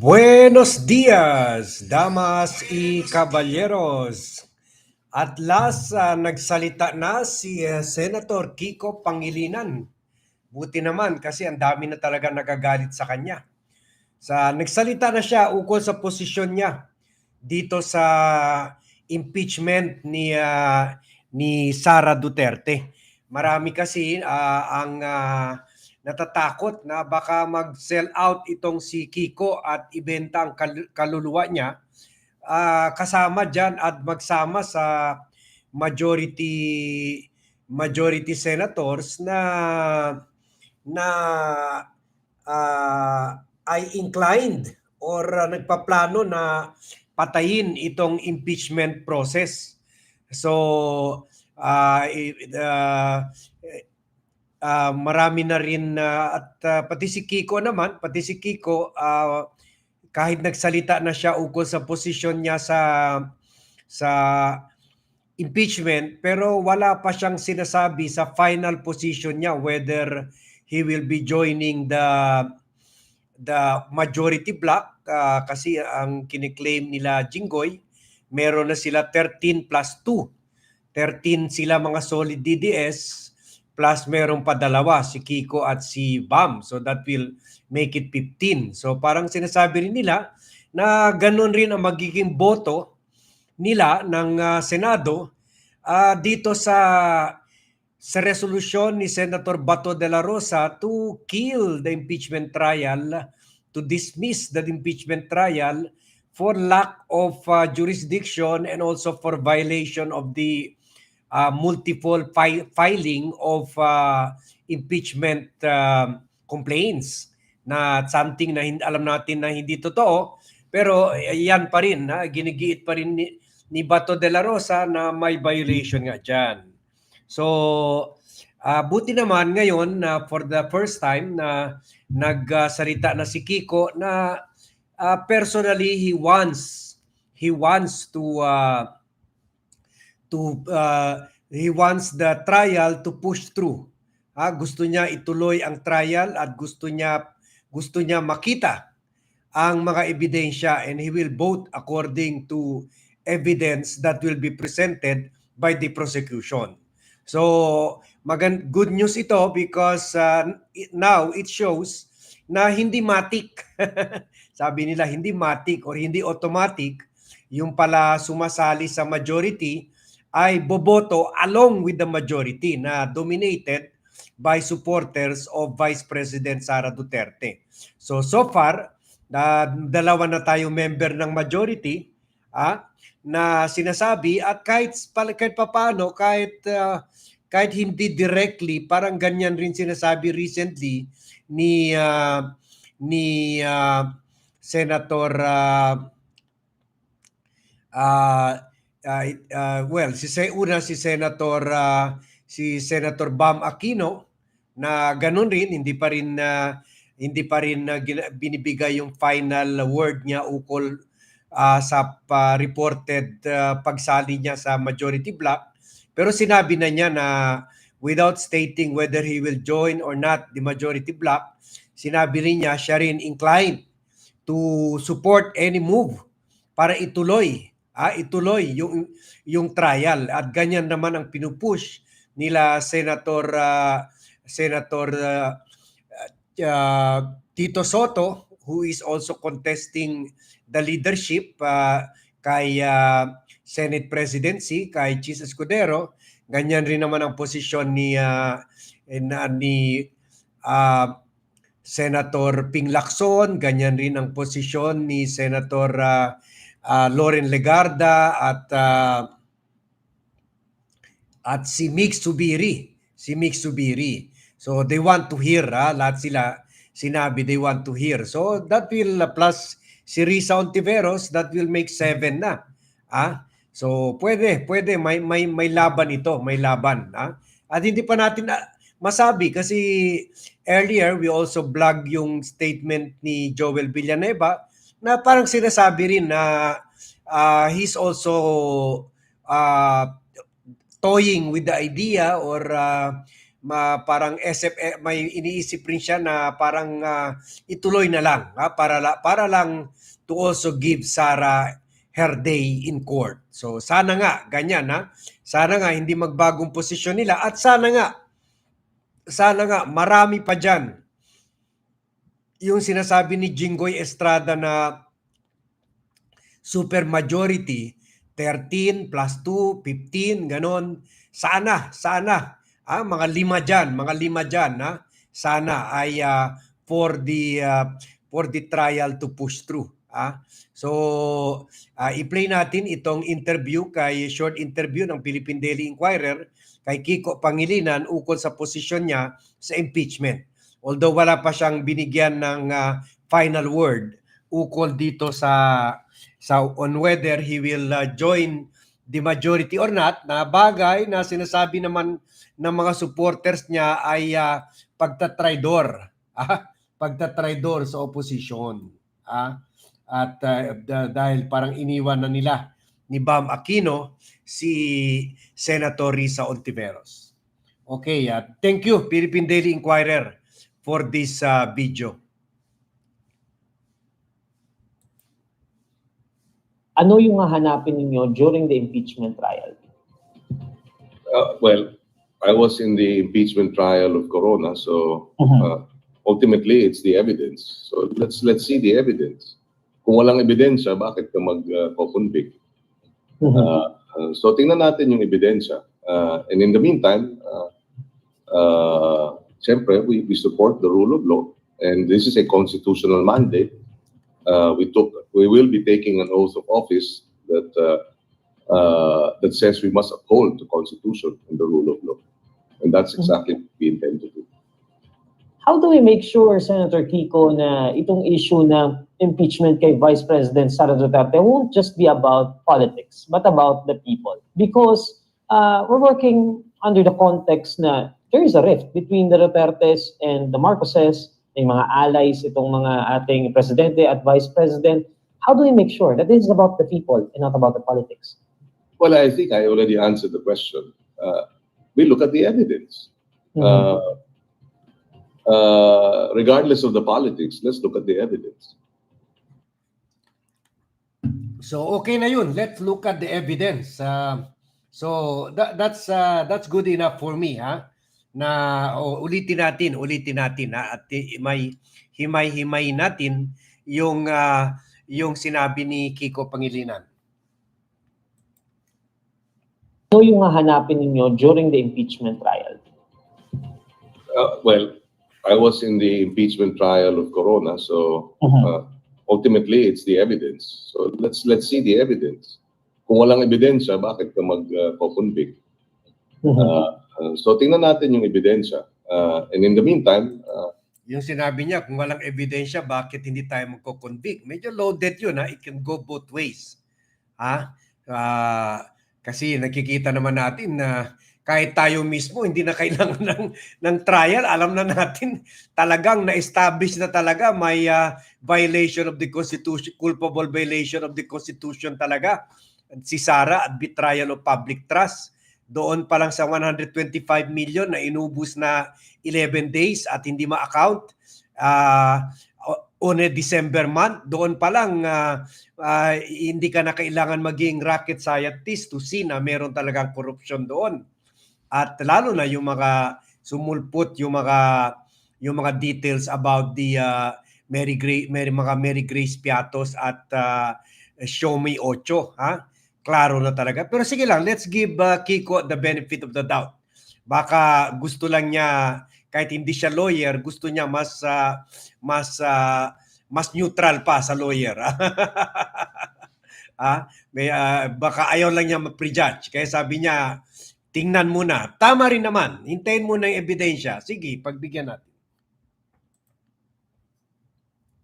Buenos días, damas y caballeros. At last, ah, nagsalita na si ah, Senator Kiko Pangilinan. Buti naman kasi ang dami na talaga nagagalit sa kanya. Sa nagsalita na siya ukol sa posisyon niya dito sa impeachment ni ah, ni Sara Duterte. Marami kasi ah, ang ah, natatakot na baka mag-sell out itong si Kiko at ibenta ang kal- kaluluwa niya ah, kasama diyan at magsama sa majority majority senators na na ah, ay inclined or ah, nagpaplano na patayin itong impeachment process. So ah, i- ah, marami na rin ah, at ah, pati si Kiko naman, pati si Kiko ah, kahit nagsalita na siya ukol sa posisyon niya sa sa impeachment pero wala pa siyang sinasabi sa final position niya whether he will be joining the the majority block ah, kasi ang kiniklaim nila Jinggoy meron na sila 13 plus 2 13 sila mga solid DDS plus meron pa dalawa si Kiko at si Bam. So that will make it 15 so parang sinasabi rin nila na ganun rin ang magiging boto nila ng ah, Senado ah, dito sa sa resolusyon ni Senator Bato de la Rosa to kill the impeachment trial, to dismiss the impeachment trial for lack of uh, jurisdiction and also for violation of the uh, multiple fi- filing of uh, impeachment um, complaints na something na hin- alam natin na hindi totoo pero eh, yan pa rin na ginigiit pa rin ni, ni Bato de la Rosa na may violation nga diyan. So, ah, buti naman ngayon na for the first time na nagsalita na si Kiko na ah, personally he wants he wants to ah, to ah, he wants the trial to push through. Ah, gusto niya ituloy ang trial at gusto niya gusto niya makita ang mga ebidensya and he will vote according to evidence that will be presented by the prosecution. So, magan good news ito because uh, now it shows na hindi matik. Sabi nila hindi matik or hindi automatic yung pala sumasali sa majority ay boboto along with the majority na dominated by supporters of Vice President Sara Duterte. So so far, na dalawa na tayo member ng majority ah, na sinasabi at kahit kahit papaano kahit ah, kahit hindi directly parang ganyan rin sinasabi recently ni ah, ni ah, Senator ah, ah, ah, well si Se- una si Senator ah, si Senator Bam Aquino na ganun rin hindi pa rin na hindi pa rin gina- binibigay yung final word niya ukol ah, sa pa- reported ah, pagsali niya sa majority block. Pero sinabi na niya na without stating whether he will join or not the majority block sinabi rin niya siya rin inclined to support any move para ituloy ah ituloy yung yung trial at ganyan naman ang pinupush nila Senator ah, Senator ah, ah, Tito Soto who is also contesting the leadership ah, kay ah, Senate presidency kay Chis Escudero. Ganyan rin naman ang posisyon ni na- ni ah, Senator Ping Lacson, ganyan rin ang posisyon ni Senator ah, ah, Loren Legarda at ah, at si Mix Subiri, si Mix Subiri. So they want to hear, ha? lahat sila sinabi they want to hear. So that will uh, plus si Risa Ontiveros, that will make seven na. Ah? So pwede, pwede may may may laban ito, may laban, ha? At hindi pa natin ah, masabi kasi earlier we also blog yung statement ni Joel Villanueva na parang sinasabi rin na ah, he's also ah, toying with the idea or uh, ma, parang SF eh, may iniisip rin siya na parang ah, ituloy na lang ha, para para lang to also give Sara her day in court. So sana nga ganyan ha. Sana nga hindi magbagong posisyon nila at sana nga sana nga marami pa diyan yung sinasabi ni Jinggoy Estrada na super majority 13 plus 2, 15, ganon. Sana, sana, ah, mga lima dyan, mga lima dyan, ha? sana ay ah, for the ah, for the trial to push through. Ah. So, ah, i-play natin itong interview kay short interview ng Philippine Daily Inquirer kay Kiko Pangilinan ukol sa posisyon niya sa impeachment. Although wala pa siyang binigyan ng ah, final word ukol dito sa sa on whether he will uh, join the majority or not na bagay na sinasabi naman ng mga supporters niya ay uh, pagtatraidor. Ah pagtatraidor sa opposition ah at uh, da- dahil parang iniwan na nila ni Bam Aquino si Senator Risa Ontiveros. Okay, uh, thank you Philippine Daily Inquirer for this uh, video. ano yung hahanapin ninyo during the impeachment trial? Uh, well, I was in the impeachment trial of Corona, so Mhm. uh, ultimately it's the evidence. So let's let's see the evidence. Kung walang ebidensya, bakit ka mag-convict? Mhm. Uh, uh, so tingnan natin yung ebidensya. Uh, and in the meantime, uh, uh, siyempre, we, we support the rule of law. And this is a constitutional mandate. Uh, we took, we will be taking an oath of office that uh, uh, that says we must uphold the constitution and the rule of law. And that's exactly what we intend to do. How do we make sure, Senator Kiko, na itong issue ng impeachment kay Vice President Sara Duterte won't just be about politics, but about the people? Because uh, we're working under the context na there is a rift between the Dutertes and the Marcoses, yung mga allies, itong mga ating presidente at vice president. How do we make sure that this is about the people and not about the politics? Well, I think I already answered the question. Uh, we look at the evidence. Mhm. Uh, uh, regardless of the politics, let's look at the evidence. So okay na yun. Let's look at the evidence. Uh, so that, that's uh, that's good enough for me ha. Na oh, ulitin natin, ulitin natin ha at himay himay-himay natin yung uh, yung sinabi ni Kiko Pangilinan. Ano yung hahanapin ninyo during the impeachment trial? Uh, well, I was in the impeachment trial of Corona, so Mhm. uh, ultimately it's the evidence. So let's let's see the evidence. Kung walang ebidensya, bakit ka mag-convict? Uh, uh, so tingnan natin yung ebidensya. Uh, and in the meantime, uh, Yung sinabi niya, kung walang ebidensya, bakit hindi tayo magko-convict? Medyo loaded yun ha. It can go both ways. Ha? Ah, kasi nakikita naman natin na kahit tayo mismo hindi na kailangan ng ng trial, alam na natin talagang na-establish na talaga may ah, violation of the constitution, culpable violation of the constitution talaga. Si Sara at betrayal of public trust. Doon pa lang sa 125 million na inubos na 11 days at hindi ma-account ah, on a December month, doon pa lang ah, ah, hindi ka na kailangan maging rocket scientist to see na meron talagang korupsyon doon. At lalo na yung mga sumulpot yung mga yung mga details about the ah, Mary Grace Mary, mga Mary Grace Piatos at ah, Show Me Ocho, ha? Klaro na talaga. Pero sige lang, let's give ah, Kiko the benefit of the doubt. Baka gusto lang niya kahit hindi siya lawyer, gusto niya mas ah, mas ah, mas neutral pa sa lawyer. ah, may ah, baka ayaw lang niya ma-prejudge. Kaya sabi niya, tingnan muna. Tama rin naman. Hintayin muna yung ebidensya. Sige, pagbigyan natin.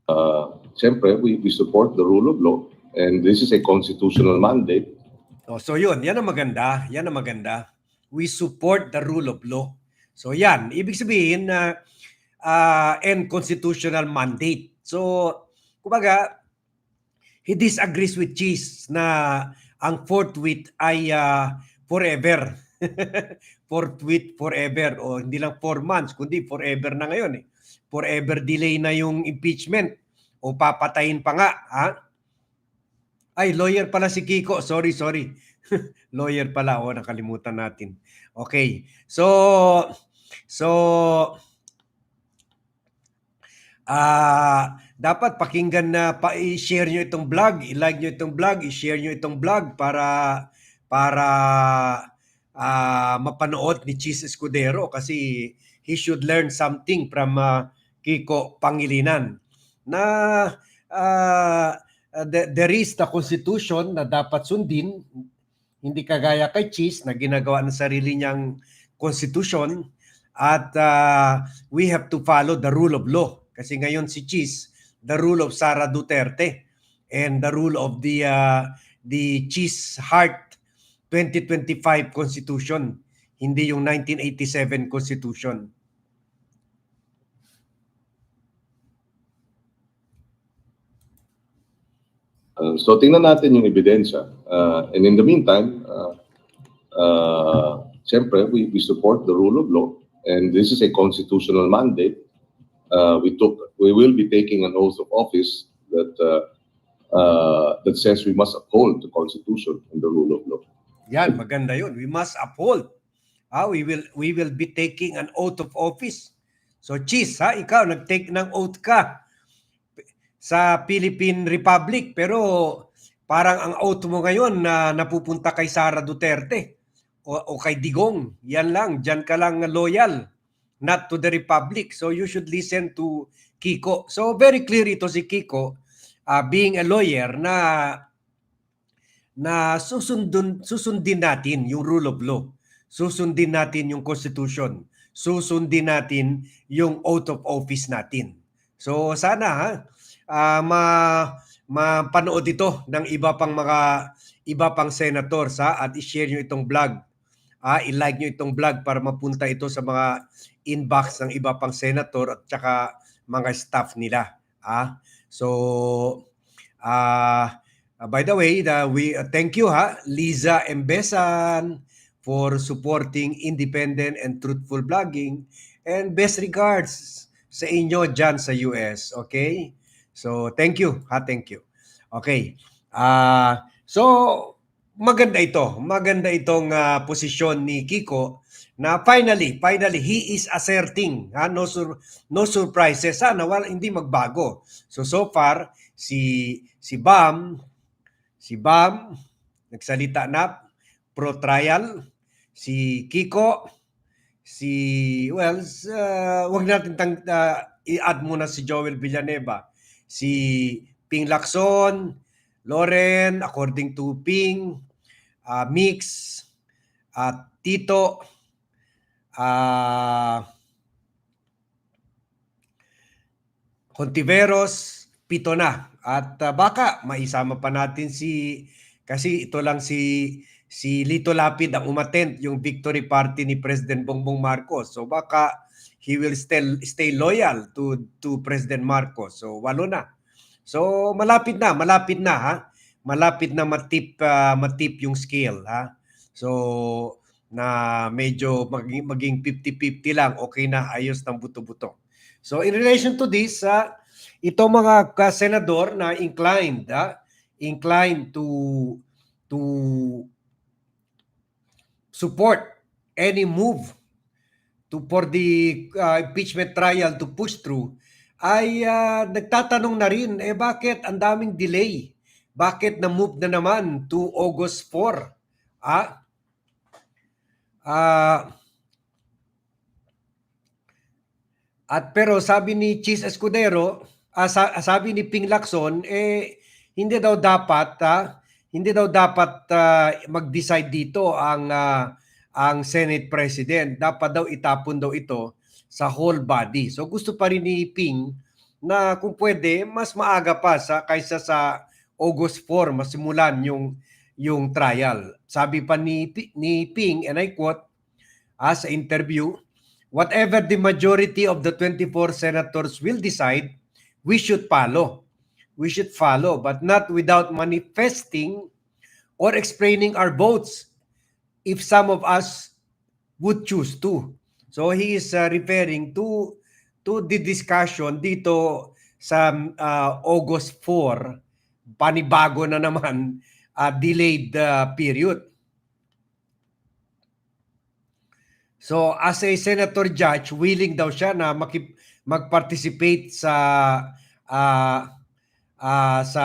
uh, siyempre, we, we support the rule of law. And this is a constitutional mandate. Oh, so yun, yan ang maganda. Yan ang maganda. We support the rule of law. So yan, ibig sabihin na uh, and constitutional mandate. So, kumbaga, he disagrees with Cheese na ang forthwith ay ah, forever. for tweet forever o hindi lang 4 months kundi forever na ngayon eh. Forever delay na yung impeachment o papatayin pa nga, ha? Ay, lawyer pala si Kiko. Sorry, sorry. lawyer pala. O, nakalimutan natin. Okay. So, so, ah, dapat pakinggan na pa i-share nyo itong vlog, i-like nyo itong vlog, i-share nyo itong vlog para para ah, mapanood ni Cheese Escudero kasi he should learn something from ah, Kiko Pangilinan na ah, the- there is the constitution na dapat sundin hindi kagaya kay Cheese na ginagawa ng sarili niyang constitution at ah, we have to follow the rule of law kasi ngayon si Cheese the rule of Sara Duterte and the rule of the uh, the Cheese Heart 2025 Constitution, hindi yung 1987 Constitution. Uh, so tingnan natin yung ebidensya. Uh, and in the meantime, uh, uh, siyempre, we, we support the rule of law. And this is a constitutional mandate. Uh, we took, we will be taking an oath of office that uh, uh, that says we must uphold the constitution and the rule of law. Yan, maganda yun. We must uphold. Ah, we will we will be taking an oath of office. So Cheese, ha, ikaw nag-take ng oath ka sa Philippine Republic pero parang ang oath mo ngayon na napupunta kay Sara Duterte o, o kay Digong. Yan lang, diyan ka lang loyal not to the Republic. So you should listen to Kiko. So very clear ito si Kiko ah, being a lawyer na na susundin, susundin natin yung rule of law. Susundin natin yung constitution. Susundin natin yung oath of office natin. So sana ha, ah, ma mapanood ito ng iba pang mga iba pang senator sa at i-share nyo itong vlog. Ah, i-like nyo itong vlog para mapunta ito sa mga inbox ng iba pang senator at saka mga staff nila. Ah, so ah Uh, by the way, the, we uh, thank you ha, Liza Embesan for supporting independent and truthful blogging and best regards sa inyo dyan sa US, okay? So, thank you ha, thank you. Okay. Ah, so maganda ito. Maganda itong ah, posisyon ni Kiko na finally, finally he is asserting, ha, no sur- no surprises. Sana wala hindi magbago. So so far si si Bam Si Bam, nagsalita na pro trial. Si Kiko, si well, uh, wag natin tang, uh, i-add muna si Joel Villanueva. Si Ping Lacson, Loren, according to Ping, uh, Mix, at Tito, uh, Contiveros, pito na. At uh, baka maisama pa natin si kasi ito lang si si Lito Lapid ang umattend yung victory party ni President Bongbong Marcos. So baka he will still stay loyal to to President Marcos. So walo na. So malapit na, malapit na ha. Malapit na matip uh, matip yung scale ha. So na medyo maging, maging 50-50 lang, okay na, ayos ng buto-buto. So in relation to this, uh, ito mga senador na inclined, ah, inclined to to support any move to for the uh, impeachment trial to push through ay ah, nagtatanong na rin eh bakit ang daming delay? Bakit na move na naman to August 4? Ah? Ah at pero sabi ni Cheese Escudero, ah, sa- sabi ni Ping Lacson, eh, hindi daw dapat, ah, hindi daw dapat ah, mag-decide dito ang ah, ang Senate President. Dapat daw itapon daw ito sa whole body. So gusto pa rin ni Ping na kung pwede, mas maaga pa sa kaysa sa August 4 masimulan yung yung trial. Sabi pa ni ni Ping and I quote ah, sa interview, whatever the majority of the 24 senators will decide, we should follow. We should follow, but not without manifesting or explaining our votes if some of us would choose to. So he is uh, referring to to the discussion dito sa uh, August 4, panibago na naman uh, delayed uh, period. So as a senator judge, willing daw siya na makip, mag-participate sa ah, ah, sa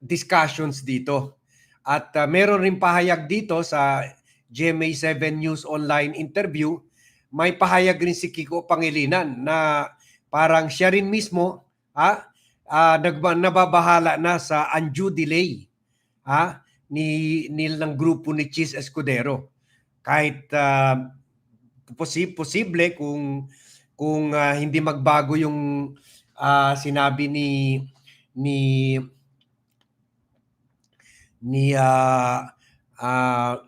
discussions dito. At ah, meron rin pahayag dito sa GMA7 News online interview, may pahayag rin si Kiko Pangilinan na parang siya rin mismo ha, ah, nagba- nababahala na sa undue delay ha, ni, ni ng grupo ni Cheese Escudero. Kahit uh, posi- posible kung kung ah, hindi magbago yung ah, sinabi ni ni ni ah, ah,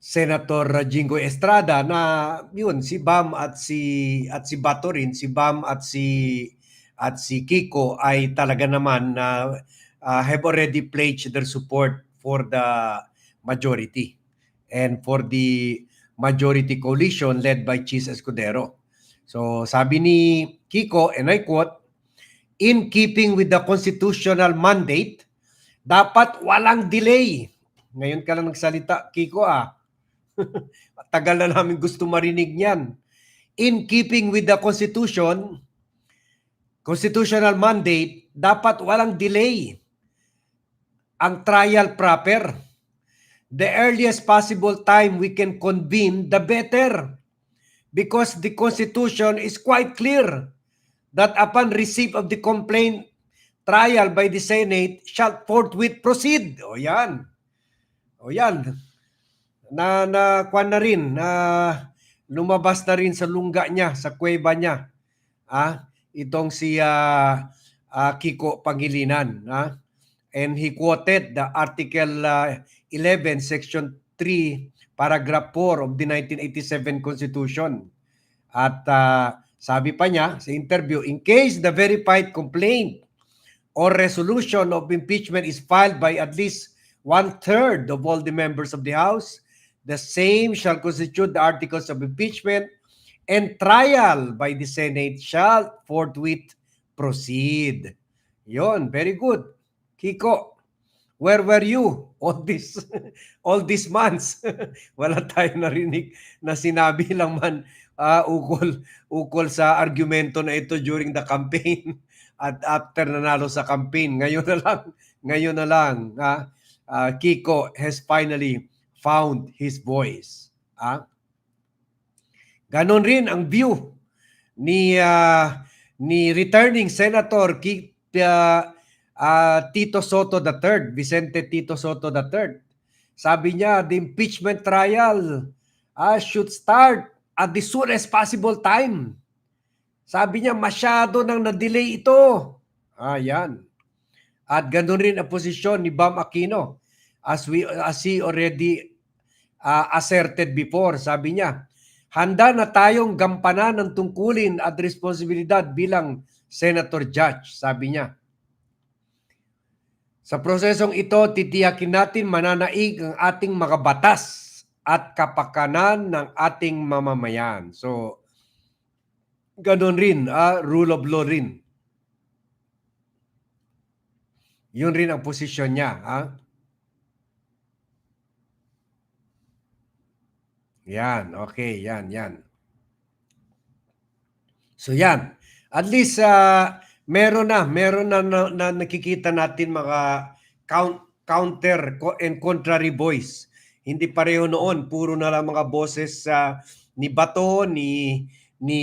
Senator Jingo Estrada na yun si Bam at si at si Bato rin si Bam at si at si Kiko ay talaga naman na ah, have already pledged their support for the majority and for the majority coalition led by Chis Escudero. So sabi ni Kiko, and I quote, in keeping with the constitutional mandate, dapat walang delay. Ngayon ka lang nagsalita, Kiko ah. Tagal na namin gusto marinig niyan. In keeping with the constitution, constitutional mandate, dapat walang delay. Ang trial proper the earliest possible time we can convene, the better. Because the Constitution is quite clear that upon receipt of the complaint, trial by the Senate shall forthwith proceed. O yan. O yan. Na, na, kwan na rin, na lumabas na rin sa lungga niya, sa kuweba niya. Ah, itong si ah, ah, Kiko Pangilinan. Ah? And he quoted the Article ah, 11, Section 3, Paragraph 4 of the 1987 Constitution. At ah, sabi pa niya sa interview, in case the verified complaint or resolution of impeachment is filed by at least one-third of all the members of the House, the same shall constitute the articles of impeachment and trial by the Senate shall forthwith proceed. Yon, very good. Kiko, where were you all this all these months? Wala tayong narinig na sinabi lang man ah, ukol ukol sa argumento na ito during the campaign at after nanalo sa campaign. Ngayon na lang, ngayon na lang, ah, ah, Kiko has finally found his voice. Ah. Ganon rin ang view ni ah, ni returning Senator Ki, ah, ah, Tito Soto III, Vicente Tito Soto III. Sabi niya, the impeachment trial ah, should start at the soonest possible time. Sabi niya, masyado nang na-delay ito. Ayan. At ganoon rin ang posisyon ni Bam Aquino as we as he already uh, asserted before. Sabi niya, handa na tayong gampanan ng tungkulin at responsibilidad bilang senator judge, sabi niya. Sa prosesong ito, titiyakin natin mananaig ang ating mga batas at kapakanan ng ating mamamayan. So, ganun rin, ah, rule of law rin. Yun rin ang posisyon niya. Ha? Yan, okay, yan, yan. So yan, at least uh, meron na, meron na, na, na nakikita natin mga count, counter co- and contrary voice. Hindi pareho noon, puro na lang mga boses sa ni Bato, ni ni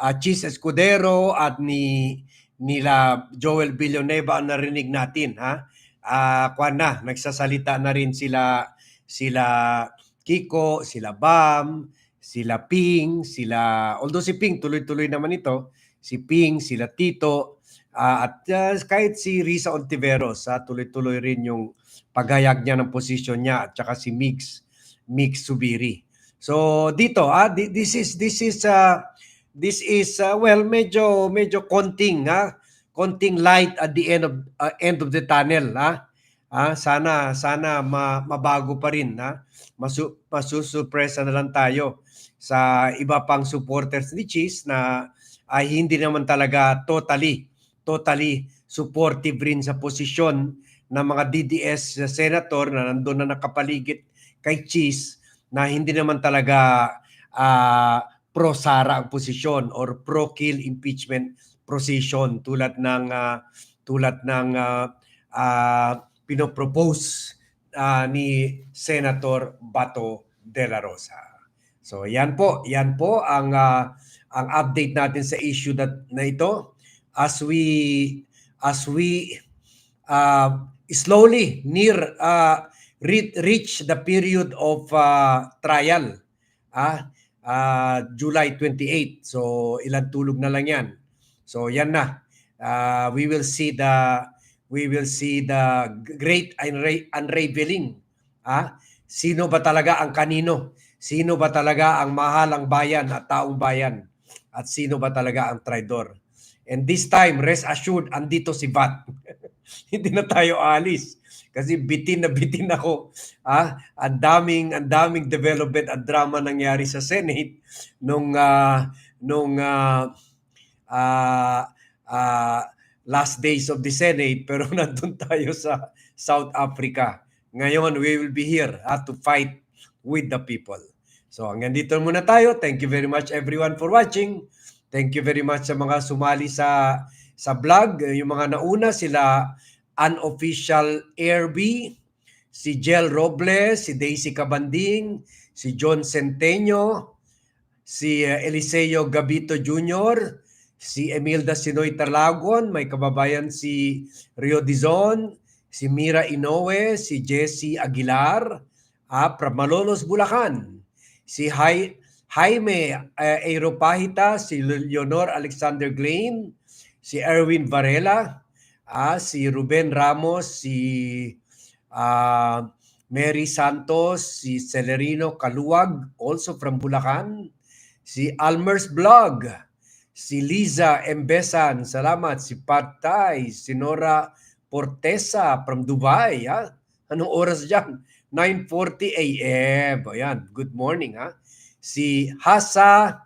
uh, Chis Escudero at ni nila Joel Villanueva ang narinig natin ha. Ah, kwan na, nagsasalita na rin sila sila Kiko, sila Bam, sila Ping, sila although si Ping tuloy-tuloy naman ito, si Ping, sila Tito, ah, at ah, kahit si Risa Ontiveros, ah, tuloy-tuloy rin yung paghayag niya ng posisyon niya at saka si Mix Mix Subiri. So dito ah thi- this is this is uh, this is uh, well medyo medyo konting ha konting light at the end of uh, end of the tunnel ha Ah, sana sana ma, mabago pa rin ha. Masu, masusurpresa na lang tayo sa iba pang supporters ni Cheese na ay hindi naman talaga totally totally supportive rin sa posisyon ng mga DDS senator na nandun na nakapaligid kay Cheese na hindi naman talaga ah, pro-Sara ang posisyon or pro-kill impeachment position tulad ng ah, tulad ng ah, ah, pinopropose ah, ni Senator Bato de la Rosa. So yan po, yan po ang ah, ang update natin sa issue that na ito as we as we uh, slowly near uh, re- reach the period of uh, trial ah uh, July 28 so ilang tulog na lang yan. So yan na. Uh, we will see the we will see the great unra- unraveling ah. Sino ba talaga ang kanino? Sino ba talaga ang mahalang bayan at taong bayan? At sino ba talaga ang traidor? And this time rest assured andito si Vat hindi na tayo alis kasi bitin na bitin ako ah ang daming ang daming development at drama nangyari sa Senate nung ah, nung ah, ah, last days of the Senate pero nandun tayo sa South Africa. Ngayon, we will be here ah, to fight with the people. So hanggang dito muna tayo. Thank you very much everyone for watching. Thank you very much sa mga sumali sa sa vlog. Yung mga nauna sila unofficial Airb, si Jel Robles, si Daisy Cabanding, si John Centeño, si uh, Eliseo Gabito Jr., si Emilda Sinoy Tarlagon, may kababayan si Rio Dizon, si Mira Inoue, si Jesse Aguilar, ah, from Malolos, Bulacan, si Jai- Jaime uh, Eiropahita, si Leonor Alexander Glain, si Erwin Varela, ah, si Ruben Ramos, si ah, Mary Santos, si Celerino Kaluwag, also from Bulacan, si Almers Blog, si Liza Embesan, salamat, si Patay, si Nora Portesa from Dubai, ha? Anong oras dyan? 9.40 a.m. Ayan, good morning, ha? Si Hasa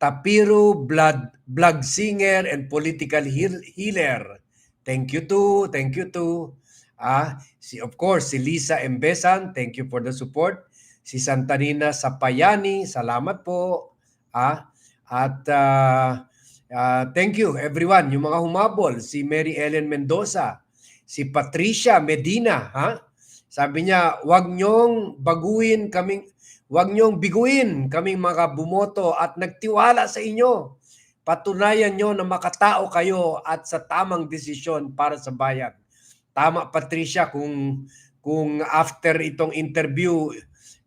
Tapiro, blood, blog singer and political heal- healer. Thank you too, thank you too. Ah, si of course si Lisa Embesan, thank you for the support. Si Santanina Sapayani, salamat po. Ah, at ah, ah, thank you everyone, yung mga humabol, si Mary Ellen Mendoza, si Patricia Medina, ha? Sabi niya, "Wag niyong baguhin kaming Huwag niyong biguin kaming mga bumoto at nagtiwala sa inyo. Patunayan niyo na makatao kayo at sa tamang desisyon para sa bayan. Tama Patricia kung kung after itong interview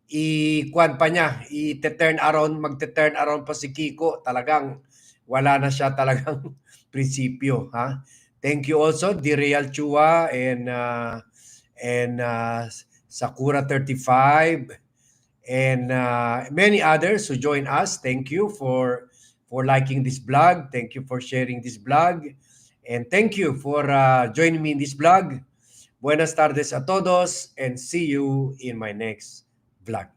i-kwan pa niya, i-turn around, magte-turn around pa si Kiko, talagang wala na siya talagang prinsipyo, ha? Thank you also Di Real Chua and uh, and uh, Sakura 35 and uh, many others who join us. Thank you for for liking this blog. Thank you for sharing this blog. And thank you for uh, joining me in this blog. Buenas tardes a todos and see you in my next vlog.